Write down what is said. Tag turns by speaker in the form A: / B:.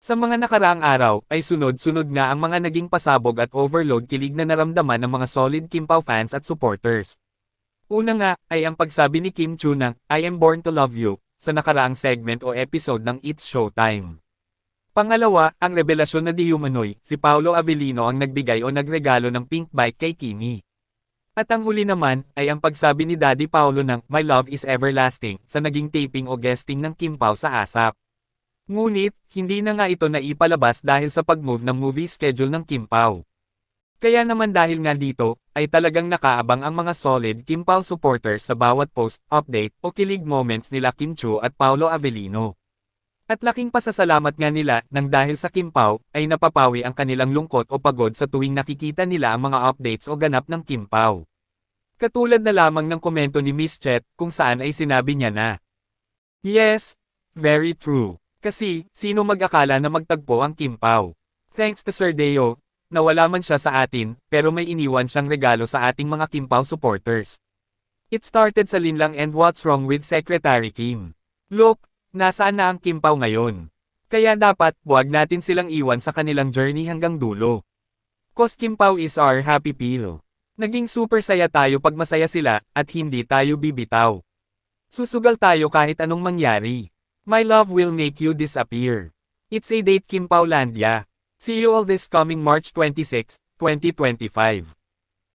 A: Sa mga nakaraang araw, ay sunod-sunod nga ang mga naging pasabog at overload kilig na naramdaman ng mga solid Kim Pao fans at supporters. Una nga, ay ang pagsabi ni Kim Chu ng, I am born to love you, sa nakaraang segment o episode ng It's Showtime. Pangalawa, ang revelasyon na di humanoy, si Paolo Avellino ang nagbigay o nagregalo ng pink bike kay Kimi. At ang huli naman, ay ang pagsabi ni Daddy Paolo ng, My love is everlasting, sa naging taping o guesting ng Kim Pao sa ASAP. Ngunit, hindi na nga ito naipalabas dahil sa pag-move ng movie schedule ng Kim Pao. Kaya naman dahil nga dito, ay talagang nakaabang ang mga solid Kim Pao supporters sa bawat post, update, o kilig moments nila Kim Chu at Paolo Avellino. At laking pasasalamat nga nila nang dahil sa Kim Pao, ay napapawi ang kanilang lungkot o pagod sa tuwing nakikita nila ang mga updates o ganap ng Kim Pao. Katulad na lamang ng komento ni Miss Chet kung saan ay sinabi niya na, Yes, very true. Kasi, sino mag-akala na magtagpo ang Kim? Thanks to Sir Deo, nawala man siya sa atin, pero may iniwan siyang regalo sa ating mga Kim supporters. It started sa linlang and what's wrong with Secretary Kim? Look, nasaan na ang Kim ngayon? Kaya dapat, huwag natin silang iwan sa kanilang journey hanggang dulo. Cause Kim is our happy pill. Naging super saya tayo pag masaya sila, at hindi tayo bibitaw. Susugal tayo kahit anong mangyari. My love will make you disappear. It's a date Kim Paulandia. See you all this coming March 26, 2025.